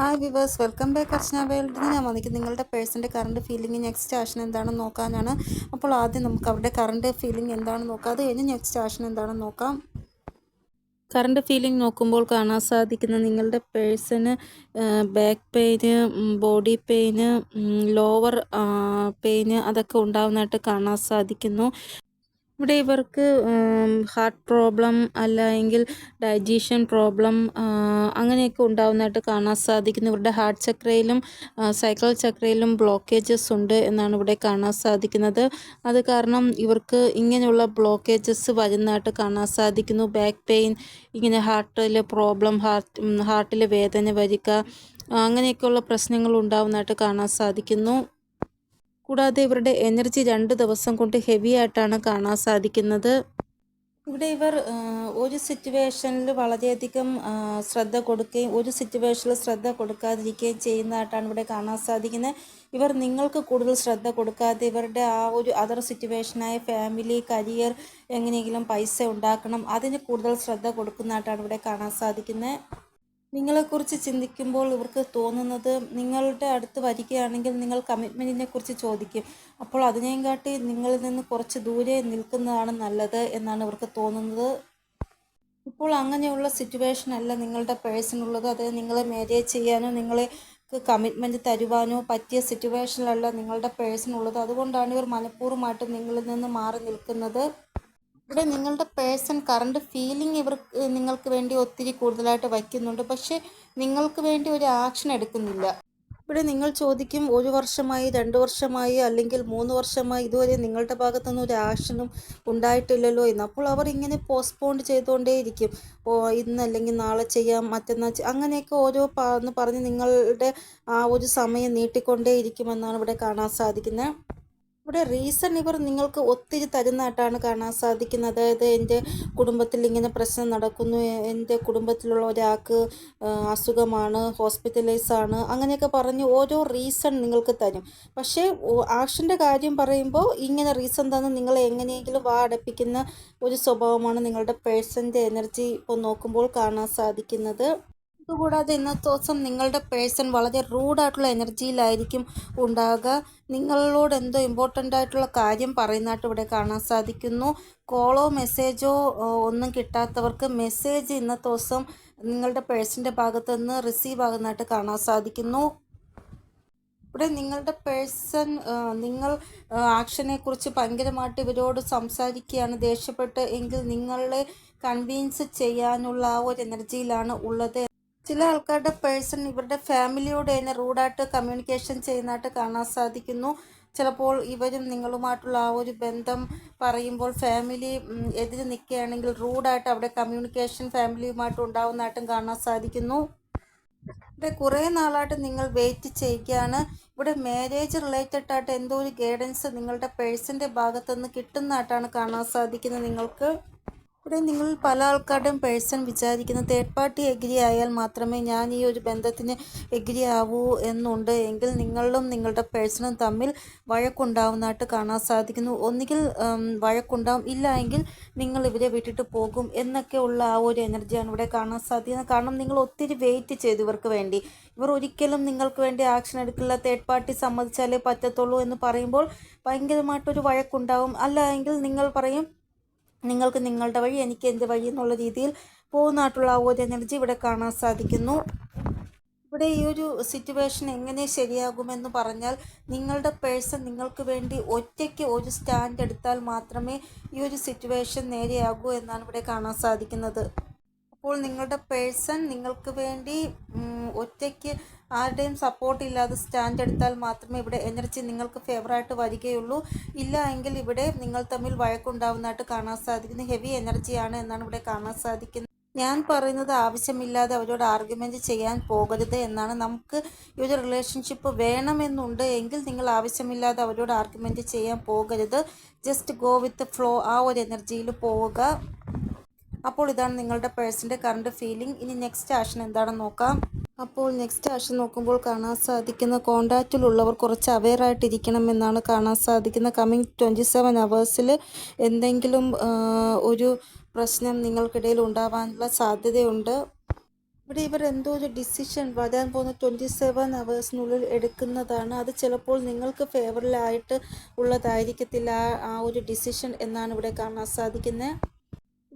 Hi viewers welcome back Archana വേൾഡിന് ഞാൻ വന്നിരിക്കും നിങ്ങളുടെ പേഴ്സന്റെ കറണ്ട് ഫീലിംഗ് നെക്സ്റ്റ് ആഷൻ എന്താണെന്ന് നോക്കാനാണ്. അപ്പോൾ ആദ്യം നമുക്ക് അവരുടെ കറണ്ട് ഫീലിംഗ് എന്താണെന്ന് നോക്കാം. അത് കഴിഞ്ഞ് നെക്സ്റ്റ് ആഷൻ എന്താണെന്ന് നോക്കാം. കറണ്ട് ഫീലിംഗ് നോക്കുമ്പോൾ കാണാൻ സാധിക്കുന്ന നിങ്ങളുടെ പേഴ്സന് back pain body pain lower pain അതൊക്കെ ഉണ്ടാവുന്നതായിട്ട് കാണാൻ സാധിക്കുന്നു. ഇവിടെ ഇവർക്ക് ഹാർട്ട് പ്രോബ്ലം അല്ലെങ്കിൽ ഡൈജീഷൻ പ്രോബ്ലം അങ്ങനെയൊക്കെ ഉണ്ടാകുന്നതായിട്ട് കാണാൻ സാധിക്കുന്നു. ഇവരുടെ ഹാർട്ട് ചക്രയിലും സൈക്കിൾ ചക്രയിലും ബ്ലോക്കേജസ് ഉണ്ട് എന്നാണ് ഇവിടെ കാണാൻ സാധിക്കുന്നത്. അത് കാരണം ഇവർക്ക് ഇങ്ങനെയുള്ള ബ്ലോക്കേജസ് വരുന്നതായിട്ട് കാണാൻ സാധിക്കുന്നു. ബാക്ക് പെയിൻ ഇങ്ങനെ ഹാർട്ടിൽ പ്രോബ്ലം ഹാർട്ട് ഹാർട്ടിൽ വേദന വരിക അങ്ങനെയൊക്കെയുള്ള പ്രശ്നങ്ങൾ ഉണ്ടാകുന്നതായിട്ട് കാണാൻ സാധിക്കുന്നു. കൂടാതെ ഇവരുടെ എനർജി രണ്ട് ദിവസം കൊണ്ട് ഹെവി ആയിട്ടാണ് കാണാൻ സാധിക്കുന്നത്. ഇവിടെ ഇവർ ഒരു സിറ്റുവേഷനിൽ വളരെയധികം ശ്രദ്ധ കൊടുക്കുകയും ഒരു സിറ്റുവേഷനിൽ ശ്രദ്ധ കൊടുക്കാതിരിക്കുകയും ചെയ്യുന്നതായിട്ടാണ് ഇവിടെ കാണാൻ സാധിക്കുന്നത്. ഇവർ നിങ്ങൾക്ക് കൂടുതൽ ശ്രദ്ധ കൊടുക്കാതെ ഇവരുടെ ആ ഒരു അതർ സിറ്റുവേഷനായ ഫാമിലി കരിയർ എങ്ങനെയെങ്കിലും പൈസ ഉണ്ടാക്കണം അതിന് കൂടുതൽ ശ്രദ്ധ കൊടുക്കുന്നതായിട്ടാണ് ഇവിടെ കാണാൻ സാധിക്കുന്നത്. നിങ്ങളെക്കുറിച്ച് ചിന്തിക്കുമ്പോൾ ഇവർക്ക് തോന്നുന്നത് നിങ്ങളുടെ അടുത്ത് വരികയാണെങ്കിൽ നിങ്ങൾ കമ്മിറ്റ്മെന്റിനെ കുറിച്ച് ചോദിക്കും. അപ്പോൾ അതിനെയും കാട്ടി നിങ്ങളിൽ നിന്ന് കുറച്ച് ദൂരെ നിൽക്കുന്നതാണ് നല്ലത് എന്നാണ് ഇവർക്ക് തോന്നുന്നത്. ഇപ്പോൾ അങ്ങനെയുള്ള സിറ്റുവേഷൻ അല്ല നിങ്ങളുടെ പേഴ്സണുള്ളത് അത് നിങ്ങളെ മാരേജ് ചെയ്യാനോ നിങ്ങളെ കമ്മിറ്റ്മെന്റ് തരുവാനോ പറ്റിയ സിറ്റുവേഷനിലല്ല നിങ്ങളുടെ പേഴ്സണുള്ളത് അതുകൊണ്ടാണ് ഇവർ മനഃപൂർവമായിട്ട് നിങ്ങളിൽ നിന്ന് മാറി നിൽക്കുന്നത്. ഇവിടെ നിങ്ങളുടെ പേഴ്സൺ കറണ്ട് ഫീലിംഗ് ഇവർ നിങ്ങൾക്ക് വേണ്ടി ഒത്തിരി കൂടുതലായിട്ട് വയ്ക്കുന്നുണ്ട്. പക്ഷേ നിങ്ങൾക്ക് വേണ്ടി ഒരു ആക്ഷൻ എടുക്കുന്നില്ല. ഇവിടെ നിങ്ങൾ ചോദിക്കും ഒരു വർഷമായി രണ്ട് വർഷമായി അല്ലെങ്കിൽ മൂന്ന് വർഷമായി ഇതുവരെ നിങ്ങളുടെ ഭാഗത്തുനിന്ന് ഒരു ആക്ഷനും ഉണ്ടായിട്ടില്ലല്ലോ എന്ന്. അപ്പോൾ അവർ ഇങ്ങനെ പോസ്റ്റ്പോണ്ട് ചെയ്തുകൊണ്ടേയിരിക്കും. ഓ ഇന്ന് അല്ലെങ്കിൽ നാളെ ചെയ്യാം മറ്റന്നാൾ അങ്ങനെയൊക്കെ ഓരോ പറഞ്ഞ് നിങ്ങളുടെ ആ ഒരു സമയം നീട്ടിക്കൊണ്ടേയിരിക്കുമെന്നാണ് ഇവിടെ കാണാൻ സാധിക്കുന്നത്. ഇവിടെ റീസൺ ഇവർ നിങ്ങൾക്ക് ഒത്തിരി തരുന്നതായിട്ടാണ് കാണാൻ സാധിക്കുന്നത്. അതായത് എന്റെ കുടുംബത്തിൽ ഇങ്ങനെ പ്രശ്നം നടക്കുന്നു. എന്റെ കുടുംബത്തിലുള്ള ഒരാൾക്ക് അസുഖമാണ് ഹോസ്പിറ്റലൈസ് ആണ് അങ്ങനെയൊക്കെ പറഞ്ഞ് ഓരോ റീസൺ നിങ്ങൾക്ക് തരും. പക്ഷേ ആക്ഷന്റെ കാര്യം പറയുമ്പോൾ ഇങ്ങനെ റീസൺ തന്ന് നിങ്ങളെ എങ്ങനെയെങ്കിലും വാ അടപ്പിക്കുന്ന ഒരു സ്വഭാവമാണ് നിങ്ങളുടെ പേഴ്സന്റെ എനർജി ഇപ്പോൾ നോക്കുമ്പോൾ കാണാൻ സാധിക്കുന്നത്. അതുകൂടാതെ ഇന്നത്തെ ദിവസം നിങ്ങളുടെ പേഴ്സൺ വളരെ റൂഡായിട്ടുള്ള എനർജിയിലായിരിക്കും ഉണ്ടാകുക. നിങ്ങളോട് എന്തോ ഇമ്പോർട്ടന്റ് ആയിട്ടുള്ള കാര്യം പറയുന്നതായിട്ട് ഇവിടെ കാണാൻ സാധിക്കുന്നു. കോളോ മെസ്സേജോ ഒന്നും കിട്ടാത്തവർക്ക് മെസ്സേജ് ഇന്നത്തെ ദിവസം നിങ്ങളുടെ പേഴ്സന്റെ ഭാഗത്തു നിന്ന് റിസീവ് ആകുന്നതായിട്ട് കാണാൻ സാധിക്കുന്നു. ഇവിടെ നിങ്ങളുടെ പേഴ്സൺ നിങ്ങൾ ആക്ഷനെക്കുറിച്ച് ഭയങ്കരമായിട്ട് ഇവരോട് സംസാരിക്കുകയാണ്. ദേഷ്യപ്പെട്ട് എങ്കിൽ നിങ്ങളെ കൺവീൻസ് ചെയ്യാനുള്ള ആ ഒരു എനർജിയിലാണ് ഉള്ളത്. ചില ആൾക്കാരുടെ പേഴ്സൺ ഇവരുടെ ഫാമിലിയോട് തന്നെ റൂഡായിട്ട് കമ്മ്യൂണിക്കേഷൻ ചെയ്യുന്നതായിട്ട് കാണാൻ സാധിക്കുന്നു. ചിലപ്പോൾ ഇവരും നിങ്ങളുമായിട്ടുള്ള ആ ഒരു ബന്ധം പറയുമ്പോൾ ഫാമിലി എതിര് നിൽക്കുകയാണെങ്കിൽ റൂഡായിട്ട് അവിടെ കമ്മ്യൂണിക്കേഷൻ ഫാമിലിയുമായിട്ട് ഉണ്ടാവുന്നതായിട്ടും കാണാൻ സാധിക്കുന്നു. ഇവിടെ കുറേ നാളായിട്ട് നിങ്ങൾ വെയിറ്റ് ചെയ്യുകയാണ്. ഇവിടെ മാരേജ് റിലേറ്റഡ് ആയിട്ട് എന്തോ ഒരു ഗൈഡൻസ് നിങ്ങളുടെ പേഴ്സന്റെ ഭാഗത്തുനിന്ന് കിട്ടുന്നതായിട്ടാണ് കാണാൻ സാധിക്കുന്നത് നിങ്ങൾക്ക്. ഇവിടെ നിങ്ങൾ പല ആൾക്കാരുടെയും പേഴ്സൺ വിചാരിക്കുന്ന തേർഡ് പാർട്ടി എഗ്രി ആയാൽ മാത്രമേ ഞാൻ ഈ ഒരു ബന്ധത്തിന് എഗ്രി ആവൂ എന്നുണ്ട്. എങ്കിൽ നിങ്ങളും നിങ്ങളുടെ പേഴ്സണും തമ്മിൽ വഴക്കുണ്ടാവുന്നതായിട്ട് കാണാൻ സാധിക്കുന്നു. ഒന്നുകിൽ വഴക്കുണ്ടാവും. ഇല്ല എങ്കിൽ നിങ്ങൾ ഇവരെ വിട്ടിട്ട് പോകും എന്നൊക്കെ ഉള്ള ആ ഒരു എനർജിയാണ് ഇവിടെ കാണാൻ സാധിക്കുന്നത്. കാരണം നിങ്ങൾ ഒത്തിരി വെയിറ്റ് ചെയ്തു ഇവർക്ക് വേണ്ടി. ഇവർ ഒരിക്കലും നിങ്ങൾക്ക് വേണ്ടി ആക്ഷൻ എടുക്കില്ല. തേർഡ് പാർട്ടി സമ്മതിച്ചാലേ പറ്റത്തുള്ളൂ എന്ന് പറയുമ്പോൾ ഭയങ്കരമായിട്ടൊരു വഴക്കുണ്ടാവും. അല്ല എങ്കിൽ നിങ്ങൾ പറയും നിങ്ങൾക്ക് നിങ്ങളുടെ വഴി എനിക്ക് എന്റെ വഴി എന്നുള്ള രീതിയിൽ പോകുന്നതായിട്ടുള്ള ആ ഒരു എനർജി ഇവിടെ കാണാൻ സാധിക്കുന്നു. ഇവിടെ ഈ ഒരു സിറ്റുവേഷൻ എങ്ങനെ ശരിയാകുമെന്ന് പറഞ്ഞാൽ നിങ്ങളുടെ പേഴ്സൺ നിങ്ങൾക്ക് വേണ്ടി ഒറ്റയ്ക്ക് ഒരു സ്റ്റാൻഡ് എടുത്താൽ മാത്രമേ ഈ ഒരു സിറ്റുവേഷൻ നേരെയാകൂ എന്നാണ് ഇവിടെ കാണാൻ സാധിക്കുന്നത്. അപ്പോൾ നിങ്ങളുടെ പേഴ്സൺ നിങ്ങൾക്ക് വേണ്ടി ഒറ്റയ്ക്ക് ആരുടെയും സപ്പോർട്ട് ഇല്ലാതെ സ്റ്റാൻഡ് എടുത്താൽ മാത്രമേ ഇവിടെ എനർജി നിങ്ങൾക്ക് ഫേവറായിട്ട് വരികയുള്ളൂ. ഇല്ല എങ്കിൽ ഇവിടെ നിങ്ങൾ തമ്മിൽ വഴക്കുണ്ടാവുന്നതായിട്ട് കാണാൻ സാധിക്കുന്നു. ഹെവി എനർജിയാണ് എന്നാണ് ഇവിടെ കാണാൻ സാധിക്കുന്നത്. ഞാൻ പറയുന്നത് ആവശ്യമില്ലാതെ അവരോട് ആർഗ്യുമെന്റ് ചെയ്യാൻ പോകരുത് എന്നാണ്. നമുക്ക് ഈ ഒരു റിലേഷൻഷിപ്പ് വേണമെന്നുണ്ട് എങ്കിൽ നിങ്ങൾ ആവശ്യമില്ലാതെ അവരോട് ആർഗ്യുമെന്റ് ചെയ്യാൻ പോകരുത്. ജസ്റ്റ് ഗോ വിത്ത് ഫ്ലോ ആ ഒരു എനർജിയിൽ പോവുക. അപ്പോൾ ഇതാണ് നിങ്ങളുടെ പേഴ്സന്റെ കറണ്ട് ഫീലിംഗ് ഇനി നെക്സ്റ്റ് ആക്ഷൻ എന്താണെന്ന് നോക്കാം. അപ്പോൾ നെക്സ്റ്റ് ആഷൻ നോക്കുമ്പോൾ കാണാൻ സാധിക്കുന്ന കോണ്ടാക്റ്റിലുള്ളവർ കുറച്ച് അവെയർ ആയിട്ടിരിക്കണം എന്നാണ് കാണാൻ സാധിക്കുന്ന കമ്മിങ് ട്വന്റി സെവൻ അവേഴ്സിൽ എന്തെങ്കിലും ഒരു പ്രശ്നം നിങ്ങൾക്കിടയിൽ ഉണ്ടാവാനുള്ള സാധ്യതയുണ്ട്. ഇവിടെ ഇവർ എന്തോ ഒരു ഡിസിഷൻ വരാൻ പോകുന്ന ട്വന്റി സെവൻ അവേഴ്സിനുള്ളിൽ എടുക്കുന്നതാണ്. അത് ചിലപ്പോൾ നിങ്ങൾക്ക് ഫേവറിലായിട്ട് ഉള്ളതായിരിക്കത്തില്ല. ആ ഒരു ഡിസിഷൻ എന്നാണ് ഇവിടെ കാണാൻ സാധിക്കുന്നത്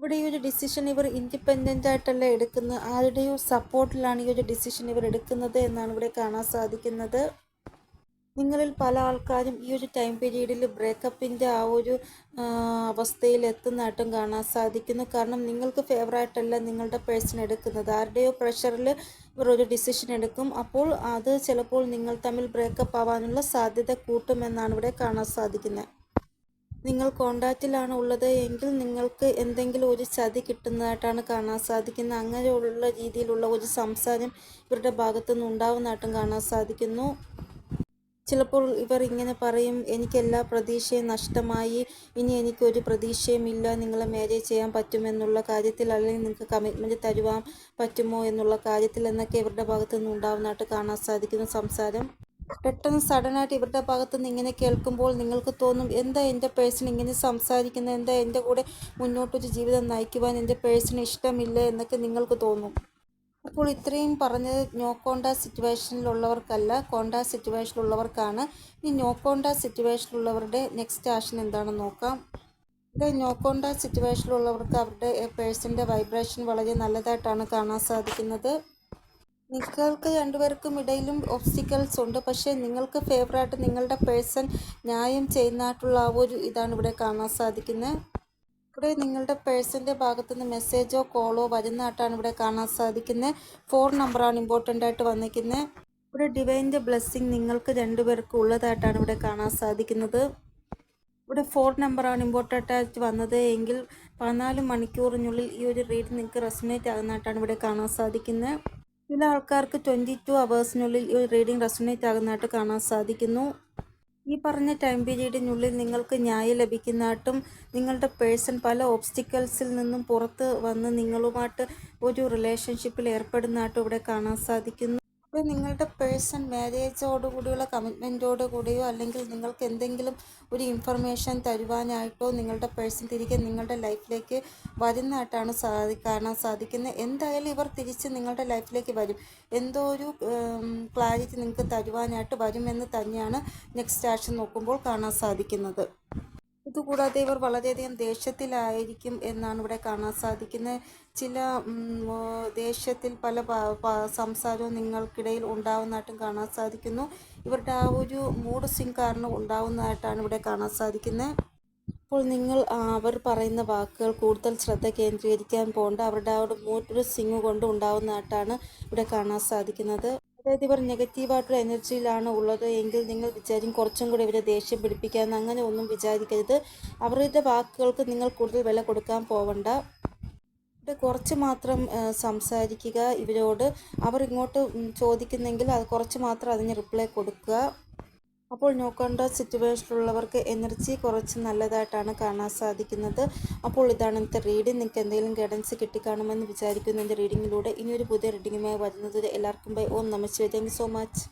ഇവിടെ ഈ ഒരു ഡിസിഷൻ ഇവർ ഇൻഡിപെൻഡന്റ് ആയിട്ടല്ല എടുക്കുന്നത്? ആരുടെയോ സപ്പോർട്ടിലാണ് ഈ ഒരു ഡിസിഷൻ ഇവർ എടുക്കുന്നത് എന്നാണ് ഇവിടെ കാണാൻ സാധിക്കുന്നത്. നിങ്ങളിൽ പല ആൾക്കാരും ഈ ഒരു ടൈം പീരീഡിൽ ബ്രേക്കപ്പിന്റെ ആ ഒരു അവസ്ഥയിൽ എത്തുന്നതായിട്ടും കാണാൻ സാധിക്കുന്നു. കാരണം നിങ്ങൾക്ക് ഫേവറായിട്ടല്ല നിങ്ങളുടെ പേഴ്സൺ എടുക്കുന്നത്. ആരുടെയോ പ്രഷറിൽ ഇവർ ഒരു ഡിസിഷൻ എടുക്കും. അപ്പോൾ അത് ചിലപ്പോൾ നിങ്ങൾ തമ്മിൽ ബ്രേക്കപ്പ് ആവാനുള്ള സാധ്യത കൂട്ടുമെന്നാണ് ഇവിടെ കാണാൻ സാധിക്കുന്നത്. നിങ്ങൾ കോണ്ടാക്റ്റിലാണ് ഉള്ളത് എങ്കിൽ നിങ്ങൾക്ക് എന്തെങ്കിലും ഒരു ചതി കിട്ടുന്നതായിട്ടാണ് കാണാൻ സാധിക്കുന്നത്. അങ്ങനെയുള്ള രീതിയിലുള്ള ഒരു സംസാരം ഇവരുടെ ഭാഗത്തുനിന്ന് ഉണ്ടാവുന്നതായിട്ടും കാണാൻ സാധിക്കുന്നു. ചിലപ്പോൾ ഇവർ ഇങ്ങനെ പറയും എനിക്ക് എല്ലാ പ്രതീക്ഷയും നഷ്ടമായി. ഇനി എനിക്കൊരു പ്രതീക്ഷയും ഇല്ല. നിങ്ങളെ മാരേജ് ചെയ്യാൻ പറ്റുമെന്നുള്ള കാര്യത്തിൽ അല്ലെങ്കിൽ നിങ്ങൾക്ക് കമ്മിറ്റ്മെന്റ് തരുവാൻ പറ്റുമോ എന്നുള്ള കാര്യത്തിൽ എന്നൊക്കെ ഇവരുടെ ഭാഗത്തു നിന്ന് ഉണ്ടാവുന്നതായിട്ട് കാണാൻ സാധിക്കുന്ന സംസാരം. പെട്ടെന്ന് സഡനായിട്ട് ഇവരുടെ ഭാഗത്ത് നിന്ന് ഇങ്ങനെ കേൾക്കുമ്പോൾ നിങ്ങൾക്ക് തോന്നും എന്താ എന്റെ പേഴ്സൺ ഇങ്ങനെ സംസാരിക്കുന്നത്? എന്താ എന്റെ കൂടെ മുന്നോട്ടൊരു ജീവിതം നയിക്കുവാൻ എന്റെ പേഴ്സണ് ഇഷ്ടമില്ല എന്നൊക്കെ നിങ്ങൾക്ക് തോന്നും. അപ്പോൾ ഇത്രയും പറഞ്ഞത് നോ സിറ്റുവേഷനിലുള്ളവർക്കല്ല കോണ്ട സിറ്റുവേഷനിലുള്ളവർക്കാണ്. ഈ നോ സിറ്റുവേഷനിലുള്ളവരുടെ നെക്സ്റ്റ് ആക്ഷൻ എന്താണെന്ന് നോക്കാം. ഇവിടെ നോ സിറ്റുവേഷനിലുള്ളവർക്ക് അവരുടെ പേഴ്സന്റെ വൈബ്രേഷൻ വളരെ നല്ലതായിട്ടാണ് കാണാൻ സാധിക്കുന്നത്. നിങ്ങൾക്ക് രണ്ടുപേർക്കും ഇടയിലും ഒബ്സ്റ്റിക്കൽസ് ഉണ്ട്. പക്ഷേ നിങ്ങൾക്ക് ഫേവറായിട്ട് നിങ്ങളുടെ പേഴ്സൺ ന്യായം ചെയ്യുന്നതായിട്ടുള്ള ആ ഒരു ഇതാണ് ഇവിടെ കാണാൻ സാധിക്കുന്നത്. ഇവിടെ നിങ്ങളുടെ പേഴ്സന്റെ ഭാഗത്തുനിന്ന് മെസ്സേജോ കോളോ വരുന്നതായിട്ടാണ് ഇവിടെ കാണാൻ സാധിക്കുന്നത്. ഫോൺ നമ്പറാണ് ഇമ്പോർട്ടന്റ് ആയിട്ട് വന്നിരിക്കുന്നത്. ഇവിടെ ഡിവൈന്റെ ബ്ലെസ്സിങ് നിങ്ങൾക്ക് രണ്ടുപേർക്കും ഉള്ളതായിട്ടാണ് ഇവിടെ കാണാൻ സാധിക്കുന്നത്. ഇവിടെ ഫോർ നമ്പറാണ് ഇമ്പോർട്ടന്റ് ആയിട്ട് വന്നത്. എങ്കിൽ പതിനാല് മണിക്കൂറിനുള്ളിൽ ഈ ഒരു റീഡ് നിങ്ങൾക്ക് റെസനേറ്റ് ആകുന്നതായിട്ടാണ് ഇവിടെ കാണാൻ സാധിക്കുന്നത്. ചില ആൾക്കാർക്ക് ട്വന്റി ടു അവേഴ്സിനുള്ളിൽ ഈ റീഡിംഗ് റെസനേറ്റ് ആകുന്നതായിട്ട് കാണാൻ സാധിക്കുന്നു. ഈ പറഞ്ഞ ടൈം പീരീഡിനുള്ളിൽ നിങ്ങൾക്ക് ന്യായം ലഭിക്കുന്നതായിട്ടും നിങ്ങളുടെ പേഴ്സൺ പല ഓബ്സ്റ്റിക്കൽസിൽ നിന്നും പുറത്ത് വന്ന് നിങ്ങളുമായിട്ട് ഒരു റിലേഷൻഷിപ്പിൽ ഏർപ്പെടുന്നതായിട്ടും ഇവിടെ കാണാൻ സാധിക്കുന്നു. അപ്പോൾ നിങ്ങളുടെ പേഴ്സൺ മാരേജോടുകൂടിയുള്ള കമ്മിറ്റ്മെന്റോട് കൂടിയോ അല്ലെങ്കിൽ നിങ്ങൾക്ക് എന്തെങ്കിലും ഒരു ഇൻഫർമേഷൻ തരുവാനായിട്ടോ നിങ്ങളുടെ പേഴ്സൺ തിരികെ നിങ്ങളുടെ ലൈഫിലേക്ക് വരുന്നതായിട്ടാണ് സാധി കാണാൻ സാധിക്കുന്നത് എന്തായാലും ഇവർ തിരിച്ച് നിങ്ങളുടെ ലൈഫിലേക്ക് വരും. എന്തോ ഒരു ക്ലാരിറ്റി നിങ്ങൾക്ക് തരുവാനായിട്ട് വരുമെന്ന് തന്നെയാണ് നെക്സ്റ്റ് ആക്ഷൻ നോക്കുമ്പോൾ കാണാൻ സാധിക്കുന്നത്. ഇതുകൂടാതെ ഇവർ വളരെയധികം ദേഷ്യത്തിലായിരിക്കും എന്നാണ് ഇവിടെ കാണാൻ സാധിക്കുന്നത്. ചില ദേഷ്യത്തിൽ പല സംസാരവും നിങ്ങൾക്കിടയിൽ ഉണ്ടാവുന്നതായിട്ടും കാണാൻ സാധിക്കുന്നു. ഇവരുടെ ആ ഒരു മൂഡ് സ്വിങ് കാരണം ഉണ്ടാവുന്നതായിട്ടാണ് ഇവിടെ കാണാൻ സാധിക്കുന്നത്. അപ്പോൾ നിങ്ങൾ അവർ പറയുന്ന വാക്കുകൾ കൂടുതൽ ശ്രദ്ധ കേന്ദ്രീകരിക്കാൻ പോകേണ്ട അവരുടെ ആ ഒരു മൂഡ് സ്വിങ് കൊണ്ട് ഉണ്ടാവുന്നതായിട്ടാണ് ഇവിടെ കാണാൻ സാധിക്കുന്നത്. അതായത് ഇവർ നെഗറ്റീവായിട്ടുള്ള എനർജിയിലാണ് ഉള്ളത്. എങ്കിൽ നിങ്ങൾ വിചാരിക്കും കുറച്ചും കൂടി ഇവരെ ദേഷ്യം പിടിപ്പിക്കാൻ അങ്ങനെ ഒന്നും വിചാരിക്കരുത്. അവരുടെ വാക്കുകൾക്ക് നിങ്ങൾ കൂടുതൽ വില കൊടുക്കാൻ പോവണ്ട. കുറച്ച് മാത്രം സംസാരിക്കുക ഇവരോട്. അവർ ഇങ്ങോട്ട് ചോദിക്കുന്നെങ്കിൽ അത് കുറച്ച് മാത്രം അതിന് റിപ്ലൈ കൊടുക്കുക. അപ്പോൾ നോക്കേണ്ട സിറ്റുവേഷനിലുള്ളവർക്ക് എനർജി കുറച്ച് നല്ലതായിട്ടാണ് കാണാൻ സാധിക്കുന്നത്. അപ്പോൾ ഇതാണ് ഇന്നത്തെ റീഡിംഗ് നിങ്ങൾക്ക് എന്തെങ്കിലും ഗൈഡൻസ് കിട്ടിക്കാണുമെന്ന് വിചാരിക്കുന്നു. എന്റെ റീഡിങ്ങിലൂടെ ഇനിയൊരു പുതിയ റീഡിങ്ങുമായി വരുന്നത് എല്ലാവർക്കും ബൈ ഓം നമസ്തേ താങ്ക് സോ മച്ച്